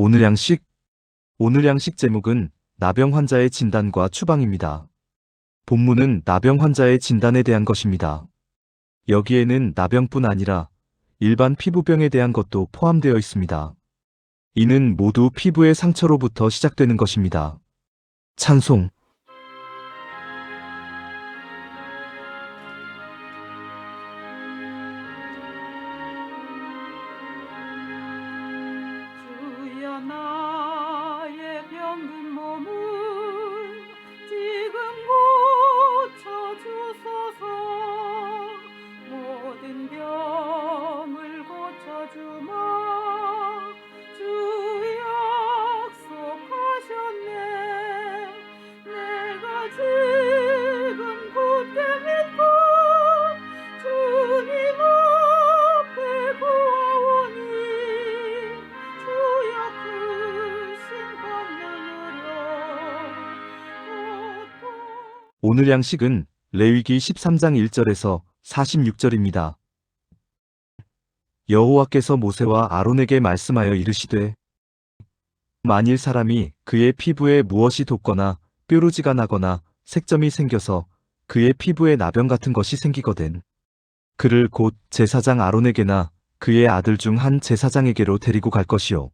오늘 양식 오늘 양식 제목은 나병 환자의 진단과 추방입니다. 본문은 나병 환자의 진단에 대한 것입니다. 여기에는 나병뿐 아니라 일반 피부병에 대한 것도 포함되어 있습니다. 이는 모두 피부의 상처로부터 시작되는 것입니다. 찬송 주 오늘 양식은 레위기 13장 1절에서 46절입니다. 여호와께서 모세와 아론에게 말씀하여 이르시되 만일 사람이 그의 피부에 무엇이 돋거나 뾰루지가 나거나 색점이 생겨서 그의 피부에 나병 같은 것이 생기거든 그를 곧 제사장 아론에게나 그의 아들 중 한 제사장에게로 데리고 갈 것이요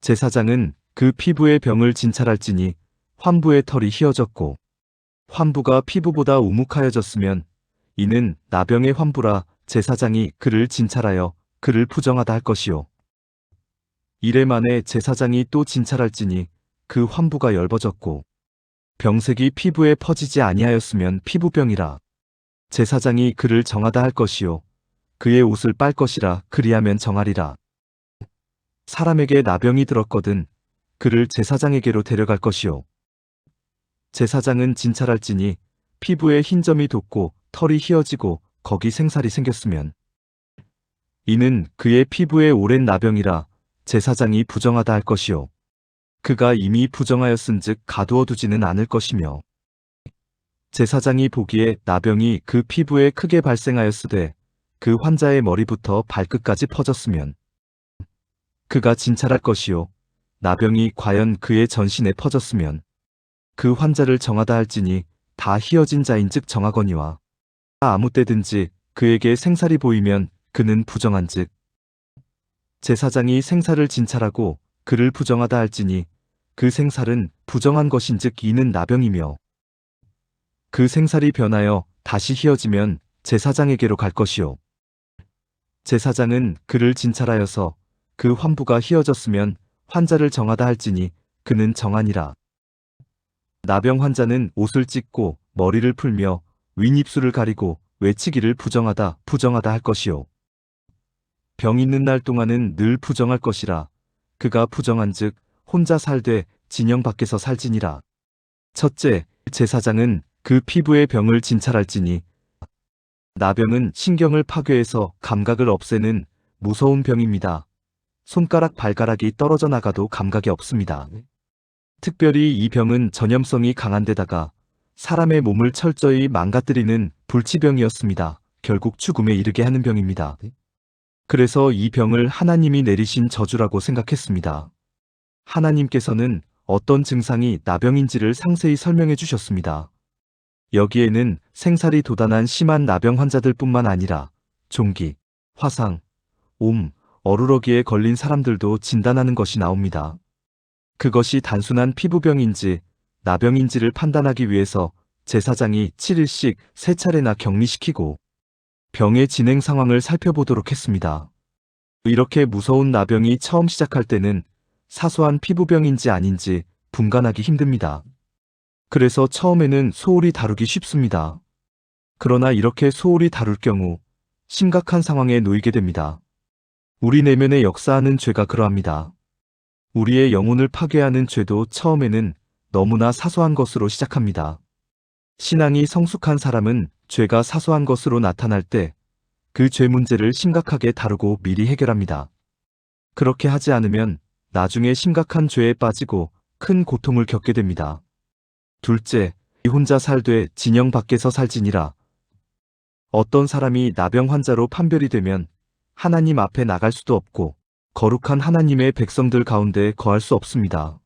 제사장은 그 피부의 병을 진찰할지니 환부의 털이 휘어졌고 환부가 피부보다 우묵하여졌으면 이는 나병의 환부라 제사장이 그를 진찰하여 그를 부정하다 할 것이요. 이래 만에 제사장이 또 진찰할지니 그 환부가 엷어졌고 병색이 피부에 퍼지지 아니하였으면 피부병이라 제사장이 그를 정하다 할 것이요. 그의 옷을 빨 것이라 그리하면 정하리라. 사람에게 나병이 들었거든 그를 제사장에게로 데려갈 것이요. 제사장은 진찰할지니 피부에 흰 점이 돋고 털이 휘어지고 거기 생살이 생겼으면. 이는 그의 피부에 오랜 나병이라 제사장이 부정하다 할 것이요. 그가 이미 부정하였은즉 가두어 두지는 않을 것이며. 제사장이 보기에 나병이 그 피부에 크게 발생하였으되 그 환자의 머리부터 발끝까지 퍼졌으면. 그가 진찰할 것이요. 나병이 과연 그의 전신에 퍼졌으면 그 환자를 정하다 할지니 다 희어진 자인즉 정하거니와 아무 때든지 그에게 생살이 보이면 그는 부정한즉 제사장이 생살을 진찰하고 그를 부정하다 할지니 그 생살은 부정한 것인즉 이는 나병이며 그 생살이 변하여 다시 희어지면 제사장에게로 갈 것이요. 제사장은 그를 진찰하여서 그 환부가 희어졌으면 환자를 정하다 할지니 그는 정하니라 나병 환자는 옷을 찢고 머리를 풀며 윗입술을 가리고 외치기를 부정하다 부정하다 할 것이요. 병 있는 날 동안은 늘 부정할 것이라 그가 부정한 즉 혼자 살되 진영 밖에서 살지니라. 첫째, 제사장은 그 피부의 병을 진찰할지니 나병은 신경을 파괴해서 감각을 없애는 무서운 병입니다. 손가락 발가락이 떨어져 나가도 감각이 없습니다. 특별히 이 병은 전염성이 강한 데다가 사람의 몸을 철저히 망가뜨리는 불치병이었습니다. 결국 죽음에 이르게 하는 병입니다. 그래서 이 병을 하나님이 내리신 저주라고 생각했습니다. 하나님께서는 어떤 증상이 나병인지를 상세히 설명해 주셨습니다. 여기에는 생살이 도단한 심한 나병 환자들뿐만 아니라 종기, 화상, 옴, 어루러기에 걸린 사람들도 진단하는 것이 나옵니다. 그것이 단순한 피부병인지 나병인지를 판단하기 위해서 제사장이 7일씩 세 차례나 격리시키고 병의 진행 상황을 살펴보도록 했습니다. 이렇게 무서운 나병이 처음 시작할 때는 사소한 피부병인지 아닌지 분간하기 힘듭니다. 그래서 처음에는 소홀히 다루기 쉽습니다. 그러나 이렇게 소홀히 다룰 경우 심각한 상황에 놓이게 됩니다. 우리 내면에 역사하는 죄가 그러합니다. 우리의 영혼을 파괴하는 죄도 처음에는 너무나 사소한 것으로 시작합니다. 신앙이 성숙한 사람은 죄가 사소한 것으로 나타날 때 그 죄 문제를 심각하게 다루고 미리 해결합니다. 그렇게 하지 않으면 나중에 심각한 죄에 빠지고 큰 고통을 겪게 됩니다. 둘째, 혼자 살되 진영 밖에서 살지니라. 어떤 사람이 나병 환자로 판별이 되면 하나님 앞에 나갈 수도 없고 거룩한 하나님의 백성들 가운데 거할 수 없습니다.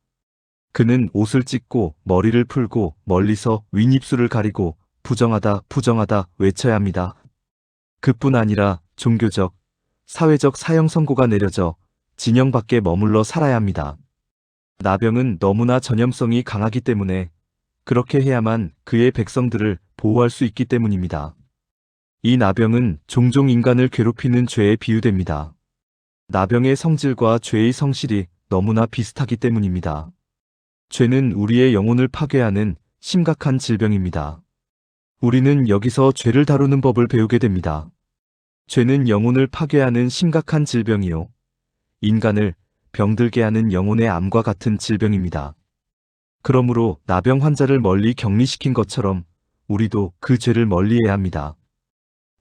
그는 옷을 찢고 머리를 풀고 멀리서 윗입술을 가리고 부정하다 부정하다 외쳐야 합니다. 그뿐 아니라 종교적, 사회적 사형 선고가 내려져 진영 밖에 머물러 살아야 합니다. 나병은 너무나 전염성이 강하기 때문에 그렇게 해야만 그의 백성들을 보호할 수 있기 때문입니다. 이 나병은 종종 인간을 괴롭히는 죄에 비유됩니다. 나병의 성질과 죄의 성실이 너무나 비슷하기 때문입니다. 죄는 우리의 영혼을 파괴하는 심각한 질병입니다. 우리는 여기서 죄를 다루는 법을 배우게 됩니다. 죄는 영혼을 파괴하는 심각한 질병이요. 인간을 병들게 하는 영혼의 암과 같은 질병입니다. 그러므로 나병 환자를 멀리 격리시킨 것처럼 우리도 그 죄를 멀리해야 합니다.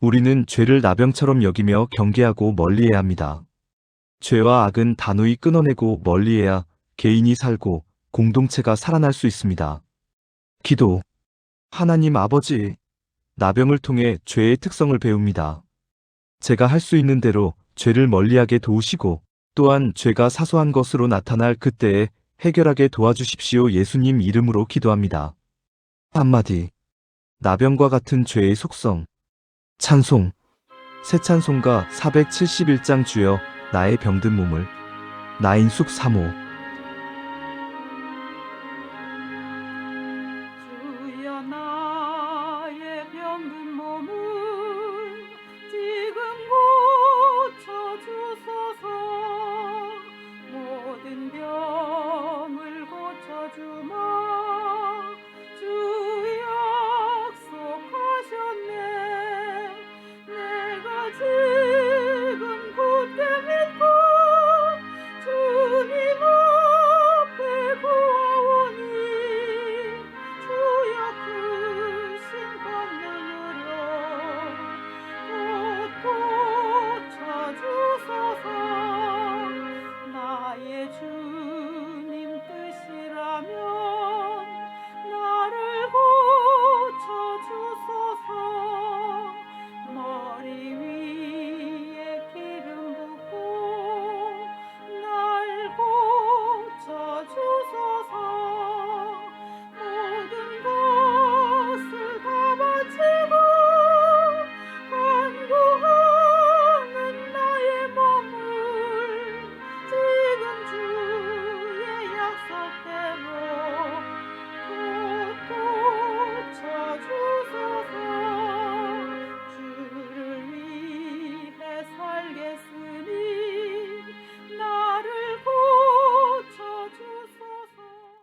우리는 죄를 나병처럼 여기며 경계하고 멀리해야 합니다. 죄와 악은 단호히 끊어내고 멀리해야 개인이 살고 공동체가 살아날 수 있습니다. 기도. 하나님 아버지, 나병을 통해 죄의 특성을 배웁니다. 제가 할 수 있는 대로 죄를 멀리하게 도우시고 또한 죄가 사소한 것으로 나타날 그때에 해결하게 도와주십시오 예수님 이름으로 기도합니다. 한마디. 나병과 같은 죄의 속성. 찬송. 새 찬송가 471장 주여 나의 병든 몸을 나인숙 3호 주여 나